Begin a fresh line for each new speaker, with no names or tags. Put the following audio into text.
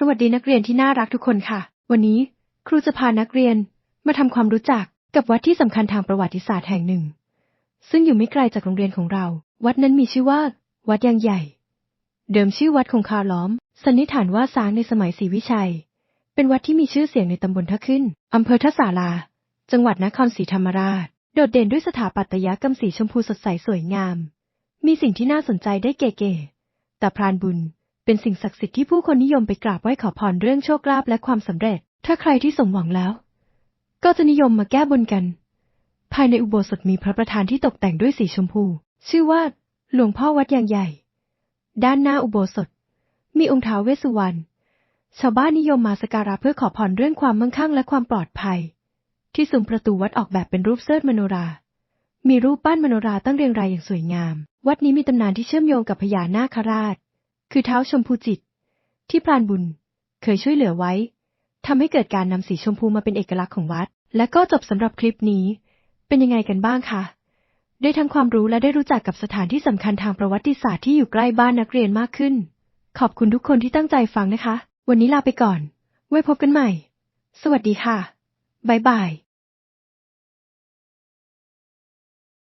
สวัสดีนักเรียนที่น่ารักทุกคนค่ะ วันนี้ครูจะพานักเรียนมาทำความรู้จักกับวัดที่สำคัญทางประวัติศาสตร์แห่งหนึ่ง ซึ่งอยู่ไม่ไกลจากโรงเรียนของเรา วัดนั้นมีชื่อว่า วัดยางใหญ่ เดิมชื่อวัดคงคาล้อม สันนิษฐานว่าสร้างในสมัยศรีวิชัย เป็นวัดที่มีชื่อเสียงในตำบลท่าขึ้นอำเภอท่าสารา จังหวัดนครศรีธรรมราช โดดเด่นด้วยสถาปัตยกรรมสีชมพูสดใสสวยงาม มีสิ่งที่น่าสนใจได้เก๋ๆแต่พรานบุญ เป็นสิ่งศักดิ์สิทธิ์ที่ผู้คนนิยมไปกราบไหว้ขอพรเรื่องโชคลาภและความสำเร็จ ถ้าใครที่สมหวังแล้ว ก็จะนิยมมาแก้บนกัน ภายในอุโบสถมีพระประธานที่ตกแต่งด้วยสีชมพู ชื่อว่า หลวงพ่อวัดยางใหญ่ ด้านหน้าอุโบสถ มีองค์ท้าวเวสสุวรรณ ชาวบ้านนิยมมาสักการะเพื่อขอพรเรื่องความมั่งคั่งและความปลอดภัย ที่ซุ้มประตูวัดออกแบบเป็นรูปเสิร์ชมโนรา มีรูปปั้นมโนราตั้งเรียงรายอย่างสวยงาม วัดนี้มีตำนานที่เชื่อมโยงกับพญานาคราช คือเท้าชมพูจิต ที่พรานบุญเคยช่วยเหลือไว้ทำให้เกิดการนำสีชมพูมาเป็นเอกลักษณ์ของวัด และก็จบสำหรับคลิปนี้ เป็นยังไงกันบ้างคะได้ทั้งความรู้และได้รู้จักกับสถานที่สำคัญทางประวัติศาสตร์ที่อยู่ใกล้บ้านนักเรียนมากขึ้น ขอบคุณทุกคนที่ตั้งใจฟังนะคะ วันนี้ลาไปก่อน ไว้พบกันใหม่ สวัสดีค่ะ บ๊ายบาย